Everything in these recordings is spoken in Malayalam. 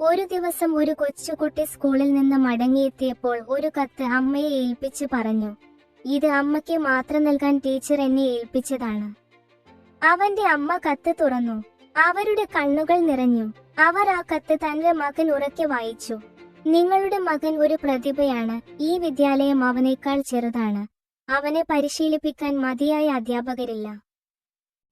ഒരു ദിവസം ഒരു കൊച്ചുകുട്ടി സ്കൂളിൽ നിന്ന് മടങ്ങിയെത്തിയപ്പോൾ ഒരു കത്ത് അമ്മയെ ഏൽപ്പിച്ച് പറഞ്ഞു. ഇത് അമ്മയ്ക്ക് മാത്രം നൽകാൻ ടീച്ചർ എന്നെ ഏൽപ്പിച്ചതാണ്. അവന്റെ അമ്മ കത്ത് തുറന്നു. അവരുടെ കണ്ണുകൾ നിറഞ്ഞു. അവർ ആ കത്ത് തന്റെ മകൻ ഉറക്കെ വായിച്ചു. നിങ്ങളുടെ മകൻ ഒരു പ്രതിഭയാണ്. ഈ വിദ്യാലയം അവനേക്കാൾ ചെറുതാണ്. അവനെ പരിശീലിപ്പിക്കാൻ മതിയായ അധ്യാപകരില്ല.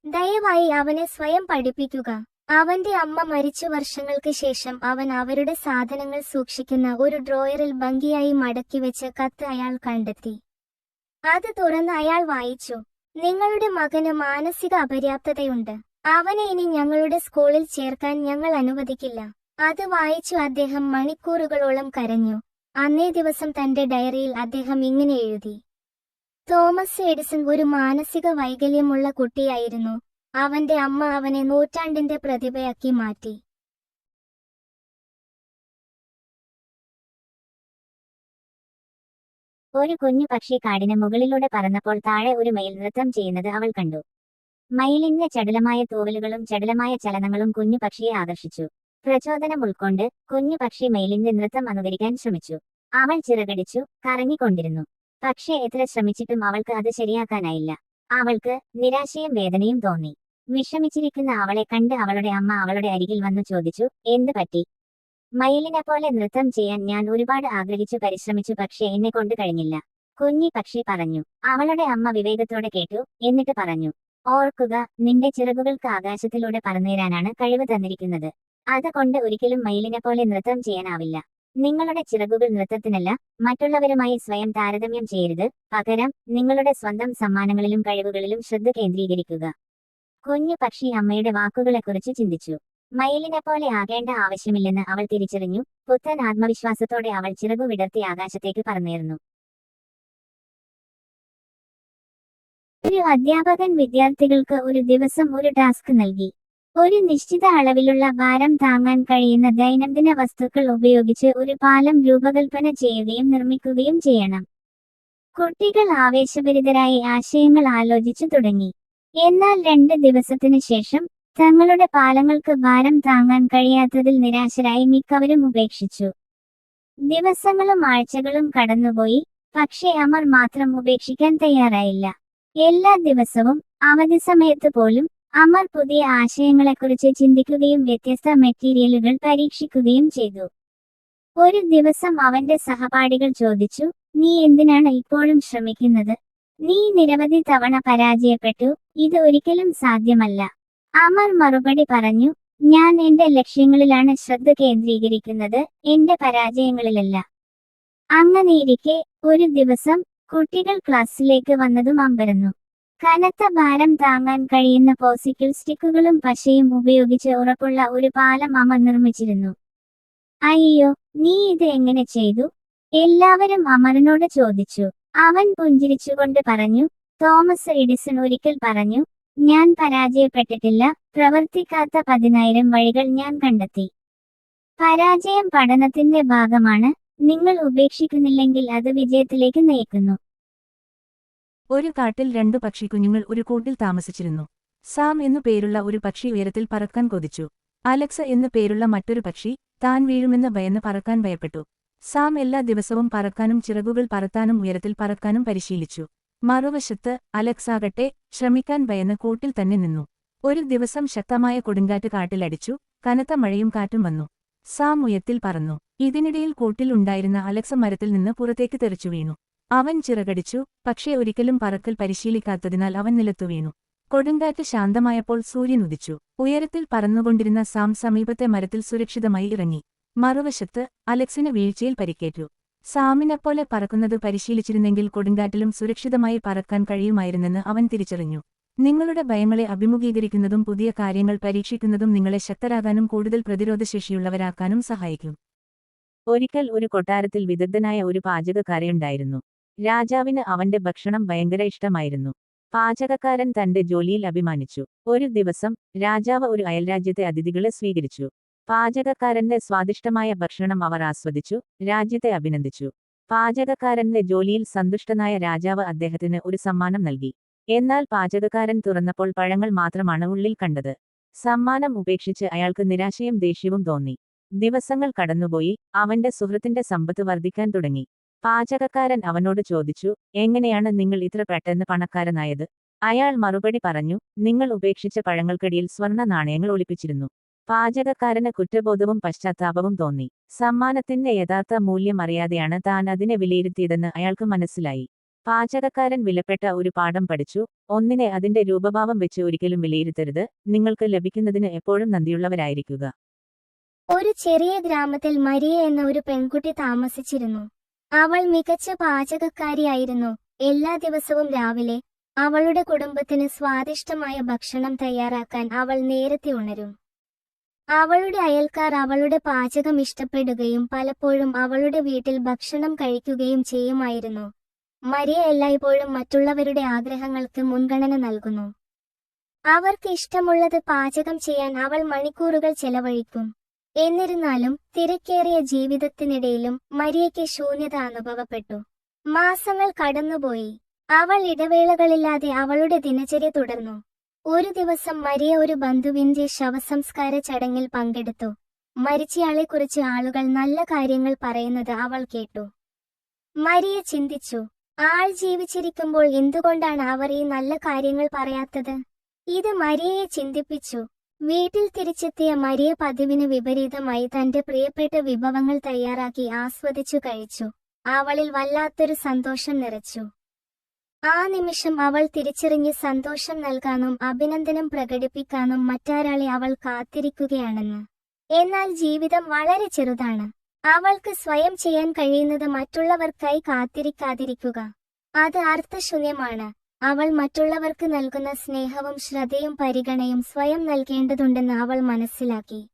ദയവായി അവനെ സ്വയം പഠിപ്പിക്കുക. അവന്റെ അമ്മ മരിച്ചു വർഷങ്ങൾക്ക് ശേഷം അവൻ അവരുടെ സാധനങ്ങൾ സൂക്ഷിക്കുന്ന ഒരു ഡ്രോയറിൽ ഭംഗിയായി മടക്കി വെച്ച കത്ത് അയാൾ കണ്ടെത്തി. അത് തുറന്ന് അയാൾ വായിച്ചു. നിങ്ങളുടെ മകന് മാനസിക അപര്യാപ്തതയുണ്ട്. അവനെ ഇനി ഞങ്ങളുടെ സ്കൂളിൽ ചേർക്കാൻ ഞങ്ങൾ അനുവദിക്കില്ല. അത് വായിച്ചു അദ്ദേഹം മണിക്കൂറുകളോളം കരഞ്ഞു. അന്നേ ദിവസം തന്റെ ഡയറിയിൽ അദ്ദേഹം ഇങ്ങനെ എഴുതി. തോമസ് എഡിസൺ ഒരു മാനസിക വൈകല്യമുള്ള കുട്ടിയായിരുന്നു. അവന്റെ അമ്മ അവനെ നൂറ്റാണ്ടിന്റെ പ്രതിഭയാക്കി മാറ്റി. ഒരു കുഞ്ഞു പക്ഷി കാടിന് മുകളിലൂടെ പറന്നപ്പോൾ താഴെ ഒരു മയിൽ നൃത്തം ചെയ്യുന്നത് അവൾ കണ്ടു. മയിലിന്റെ ചടുലമായ തൂവലുകളും ചടുലമായ ചലനങ്ങളും കുഞ്ഞു പക്ഷിയെ ആകർഷിച്ചു. പ്രചോദനം ഉൾക്കൊണ്ട് കുഞ്ഞു പക്ഷി മയിലിന്റെ നൃത്തം അനുകരിക്കാൻ ശ്രമിച്ചു. അവൾ ചിറകടിച്ചു കറങ്ങിക്കൊണ്ടിരുന്നു. പക്ഷേ എത്ര ശ്രമിച്ചിട്ടും അവൾക്ക് അത് ശരിയാക്കാനായില്ല. അവൾക്ക് നിരാശയും വേദനയും തോന്നി. വിഷമിച്ചിരിക്കുന്ന അവളെ കണ്ട് അവളുടെ അമ്മ അവളുടെ അരികിൽ വന്നു ചോദിച്ചു എന്ത് പറ്റി? മയിലിനെ പോലെ നൃത്തം ചെയ്യാൻ ഞാൻ ഒരുപാട് ആഗ്രഹിച്ചു പരിശ്രമിച്ചു പക്ഷേ എന്നെ കൊണ്ട് കഴിഞ്ഞില്ല. കുഞ്ഞി പക്ഷി പറഞ്ഞു അവളുടെ അമ്മ വിവേകത്തോടെ കേട്ടു എന്നിട്ട് പറഞ്ഞു ഓർക്കുക നിന്റെ ചിറകുകൾക്ക് ആകാശത്തിലൂടെ പറന്നേരാനാണ് കഴിവ് തന്നിരിക്കുന്നത്. അതുകൊണ്ട് ഒരിക്കലും മയിലിനെ പോലെ നൃത്തം ചെയ്യാനാവില്ല. നിങ്ങളുടെ ചിറകുകൾ നൃത്തത്തിനല്ല മറ്റുള്ളവരുമായി സ്വയം താരതമ്യം ചെയ്യരുത്. പകരം നിങ്ങളുടെ സ്വന്തം സമ്മാനങ്ങളിലും കഴിവുകളിലും ശ്രദ്ധ കേന്ദ്രീകരിക്കുക. കുഞ്ഞു പക്ഷി അമ്മയുടെ വാക്കുകളെക്കുറിച്ച് ചിന്തിച്ചു. മയിലിനെ പോലെ ആകേണ്ട ആവശ്യമില്ലെന്ന് അവൾ തിരിച്ചറിഞ്ഞു. പുത്തൻ ആത്മവിശ്വാസത്തോടെ അവൾ ചിറകു വിടർത്തി ആകാശത്തേക്ക് പറന്നേർന്നു. ഒരു അധ്യാപകൻ വിദ്യാർത്ഥികൾക്ക് ഒരു ദിവസം ഒരു ടാസ്ക് നൽകി. ഒരു നിശ്ചിത അളവിലുള്ള ഭാരം താങ്ങാൻ കഴിയുന്ന ദൈനംദിന വസ്തുക്കൾ ഉപയോഗിച്ച് ഒരു പാലം രൂപകൽപ്പന ചെയ്യുകയും നിർമ്മിക്കുകയും ചെയ്യണം. കുട്ടികൾ ആവേശഭരിതരായി ആശയങ്ങൾ ആലോചിച്ചു തുടങ്ങി. എന്നാൽ രണ്ട് ദിവസത്തിനു ശേഷം തങ്ങളുടെ പാലങ്ങൾക്ക് ഭാരം താങ്ങാൻ കഴിയാത്തതിൽ നിരാശരായി മിക്കവരും ഉപേക്ഷിച്ചു. ദിവസങ്ങളും ആഴ്ചകളും കടന്നുപോയി പക്ഷേ അമർ മാത്രം ഉപേക്ഷിക്കാൻ തയ്യാറായില്ല. എല്ലാ ദിവസവും അവധി സമയത്ത് പോലും അമർ പുതിയ ആശയങ്ങളെക്കുറിച്ച് ചിന്തിക്കുകയും വ്യത്യസ്ത മെറ്റീരിയലുകൾ പരീക്ഷിക്കുകയും ചെയ്തു. ഒരു ദിവസം അവന്റെ സഹപാഠികൾ ചോദിച്ചു നീ എന്തിനാണ് ഇപ്പോഴും ശ്രമിക്കുന്നത്? നീ നിരവധി തവണ പരാജയപ്പെട്ടു ഇത് ഒരിക്കലും സാധ്യമല്ല. അമർ മറുപടി പറഞ്ഞു ഞാൻ എന്റെ ലക്ഷ്യങ്ങളിലാണ് ശ്രദ്ധ കേന്ദ്രീകരിക്കുന്നത് എന്റെ പരാജയങ്ങളിലല്ല. അങ്ങനെയിരിക്കെ ഒരു ദിവസം കുട്ടികൾ ക്ലാസ്സിലേക്ക് വന്നതും അമ്പരന്നു. കനത്ത ഭാരം താങ്ങാൻ കഴിയുന്ന പോസിക്കിൾ സ്റ്റിക്കുകളും പശയും ഉപയോഗിച്ച് ഉറപ്പുള്ള ഒരു പാലം അമർ നിർമ്മിച്ചിരുന്നു. അയ്യോ നീ ഇത് എങ്ങനെ ചെയ്തു? എല്ലാവരും അമറിനോട് ചോദിച്ചു. അവൻ പുഞ്ചിരിച്ചുകൊണ്ട് പറഞ്ഞു തോമസ് എഡിസൺ ഒരിക്കൽ പറഞ്ഞു ഞാൻ പരാജയപ്പെട്ടിട്ടില്ല പ്രവർത്തിക്കാത്ത പതിനായിരം വഴികൾ ഞാൻ കണ്ടെത്തി. പരാജയം പഠനത്തിന്റെ ഭാഗമാണ് നിങ്ങൾ ഉപേക്ഷിക്കുന്നില്ലെങ്കിൽ അത് വിജയത്തിലേക്ക് നയിക്കുന്നു. ഒരു കാട്ടിൽ രണ്ടു പക്ഷിക്കുഞ്ഞുങ്ങൾ ഒരു കൂട്ടിൽ താമസിച്ചിരുന്നു. സാം എന്നു പേരുള്ള ഒരു പക്ഷി ഉയരത്തിൽ പറക്കാൻ കൊതിച്ചു. അലക്സ എന്നു പേരുള്ള മറ്റൊരു പക്ഷി താൻ വീഴുമെന്ന് ഭയന്ന് പറക്കാൻ ഭയപ്പെട്ടു. സാം എല്ലാ ദിവസവും പറക്കാനും ചിറകുകൾ പറത്താനും ഉയരത്തിൽ പറക്കാനും പരിശീലിച്ചു. മറുവശത്ത് അലക്സാകട്ടെ ശ്രമിക്കാൻ ഭയന്ന് കൂട്ടിൽ തന്നെ നിന്നു. ഒരു ദിവസം ശക്തമായ കൊടുങ്കാറ്റ് കാട്ടിലടിച്ചു കനത്ത മഴയും കാറ്റും വന്നു. സാം ഉയത്തിൽ പറന്നു. ഇതിനിടയിൽ കൂട്ടിൽ ഉണ്ടായിരുന്ന അലക്സ മരത്തിൽ നിന്ന് പുറത്തേക്ക് തെറിച്ചു വീണു. അവൻ ചിറകടിച്ചു പക്ഷേ ഒരിക്കലും പറക്കൽ പരിശീലിക്കാത്തതിനാൽ അവൻ നിലത്തു വീണു. കൊടുങ്കാറ്റ് ശാന്തമായപ്പോൾ സൂര്യൻ ഉദിച്ചു. ഉയരത്തിൽ പറന്നുകൊണ്ടിരുന്ന സാം സമീപത്തെ മരത്തിൽ സുരക്ഷിതമായി ഇറങ്ങി. മറുവശത്ത് അലക്സിന് വീഴ്ചയിൽ പരിക്കേറ്റു. സാമിനെപ്പോലെ പറക്കുന്നത് പരിശീലിച്ചിരുന്നെങ്കിൽ കൊടുങ്കാറ്റിലും സുരക്ഷിതമായി പറക്കാൻ കഴിയുമായിരുന്നെന്ന് അവൻ തിരിച്ചറിഞ്ഞു. നിങ്ങളുടെ ഭയങ്ങളെ അഭിമുഖീകരിക്കുന്നതും പുതിയ കാര്യങ്ങൾ പരീക്ഷിക്കുന്നതും നിങ്ങളെ ശക്തരാകാനും കൂടുതൽ പ്രതിരോധശേഷിയുള്ളവരാക്കാനും സഹായിക്കും. ഒരിക്കൽ ഒരു കൊട്ടാരത്തിൽ വിദഗ്ധനായ ഒരു പാചകക്കാരയുണ്ടായിരുന്നു. രാജാവിന് അവന്റെ ഭക്ഷണം ഭയങ്കര ഇഷ്ടമായിരുന്നു. പാചകക്കാരൻ തന്റെ ജോലിയിൽ അഭിമാനിച്ചു. ഒരു ദിവസം രാജാവ് ഒരു അയൽരാജ്യത്തെ അതിഥികളെ സ്വീകരിച്ചു. പാചകക്കാരന്റെ സ്വാദിഷ്ടമായ ഭക്ഷണം അവർ ആസ്വദിച്ചു രാജ്യത്തെ അഭിനന്ദിച്ചു. പാചകക്കാരന്റെ ജോലിയിൽ സന്തുഷ്ടനായ രാജാവ് അദ്ദേഹത്തിന് ഒരു സമ്മാനം നൽകി. എന്നാൽ പാചകക്കാരൻ തുറന്നപ്പോൾ പഴങ്ങൾ മാത്രമാണ് ഉള്ളിൽ കണ്ടത്. സമ്മാനം ഉപേക്ഷിച്ച് അയാൾക്ക് നിരാശയും ദേഷ്യവും തോന്നി. ദിവസങ്ങൾ കടന്നുപോയി അവന്റെ സുഹൃത്തിന്റെ സമ്പത്ത് വർദ്ധിക്കാൻ തുടങ്ങി. പാചകക്കാരൻ അവനോട് ചോദിച്ചു എങ്ങനെയാണ് നിങ്ങൾ ഇത്ര പെട്ടെന്ന് പണക്കാരനായത്? അയാൾ മറുപടി പറഞ്ഞു നിങ്ങൾ ഉപേക്ഷിച്ച പഴങ്ങൾക്കടിയിൽ സ്വർണ നാണയങ്ങൾ ഒളിപ്പിച്ചിരുന്നു. പാചകക്കാരന് കുറ്റബോധവും പശ്ചാത്താപവും തോന്നി. സമ്മാനത്തിന്റെ യഥാർത്ഥ മൂല്യം അറിയാതെയാണ് താൻ അതിനെ വിലയിരുത്തിയതെന്ന് അയാൾക്ക് മനസ്സിലായി. പാചകക്കാരൻ വിലപ്പെട്ട ഒരു പാഠം പഠിച്ചു. ഒന്നിനെ അതിന്റെ രൂപഭാവം വെച്ച് ഒരിക്കലും വിലയിരുത്തരുത്. നിങ്ങൾക്ക് ലഭിക്കുന്നതിന് എപ്പോഴും നന്ദിയുള്ളവരായിരിക്കുക. ഒരു ചെറിയ ഗ്രാമത്തിൽ മരിയ എന്ന ഒരു പെൺകുട്ടി താമസിച്ചിരുന്നു. അവൾ മികച്ച പാചകക്കാരിയായിരുന്നു. എല്ലാ ദിവസവും രാവിലെ അവളുടെ കുടുംബത്തിന് സ്വാദിഷ്ടമായ ഭക്ഷണം തയ്യാറാക്കാൻ അവൾ നേരത്തെ ഉണരും. അവളുടെ അയൽക്കാർ അവളുടെ പാചകം ഇഷ്ടപ്പെടുകയും പലപ്പോഴും അവളുടെ വീട്ടിൽ ഭക്ഷണം കഴിക്കുകയും ചെയ്യുമായിരുന്നു. മരിയ എല്ലായ്പ്പോഴും മറ്റുള്ളവരുടെ ആഗ്രഹങ്ങൾക്ക് മുൻഗണന നൽകുന്നു. അവർക്ക് ഇഷ്ടമുള്ളത് പാചകം ചെയ്യാൻ അവൾ മണിക്കൂറുകൾ ചെലവഴിക്കും. എന്നിരുന്നാലും തിരക്കേറിയ ജീവിതത്തിനിടയിലും മരിയയ്ക്ക് ശൂന്യത അനുഭവപ്പെട്ടു. മാസങ്ങൾ കടന്നുപോയി. അവൾ ഇടവേളകളില്ലാതെ അവളുടെ ദിനചര്യ തുടർന്നു. ഒരു ദിവസം മരിയ ഒരു ബന്ധുവിന്റെ ശവസംസ്കാര ചടങ്ങിൽ പങ്കെടുത്തു. മരിച്ചയാളെക്കുറിച്ച് ആളുകൾ നല്ല കാര്യങ്ങൾ പറയുന്നത് അവൾ കേട്ടു. മരിയ ചിന്തിച്ചു ആൾ ജീവിച്ചിരിക്കുമ്പോൾ എന്തുകൊണ്ടാണ് അവർ ഈ നല്ല കാര്യങ്ങൾ പറയാത്തത്? ഇത് മരിയയെ ചിന്തിപ്പിച്ചു. വീട്ടിൽ തിരിച്ചെത്തിയ മരിയ പതിവിന് വിപരീതമായി തന്റെ പ്രിയപ്പെട്ട വിഭവങ്ങൾ തയ്യാറാക്കി ആസ്വദിച്ചു കഴിച്ചു. അവളിൽ വല്ലാത്തൊരു സന്തോഷം നിറച്ചു. ആ നിമിഷം അവൾ തിരിച്ചറിഞ്ഞ് സന്തോഷം നൽകാനും അഭിനന്ദനം പ്രകടിപ്പിക്കാനും മറ്റാരാളെ അവൾ കാത്തിരിക്കുകയാണെന്ന്. എന്നാൽ ജീവിതം വളരെ ചെറുതാണ്. അവൾക്ക് സ്വയം ചെയ്യാൻ കഴിയുന്നത് മറ്റുള്ളവർക്കായി കാത്തിരിക്കാതിരിക്കുക. അത് അർത്ഥശൂന്യമാണ്. അവൾ മറ്റുള്ളവർക്ക് നൽകുന്ന സ്നേഹവും ശ്രദ്ധയും പരിഗണയും സ്വയം നൽകേണ്ടതുണ്ടെന്ന് അവൾ മനസ്സിലാക്കി.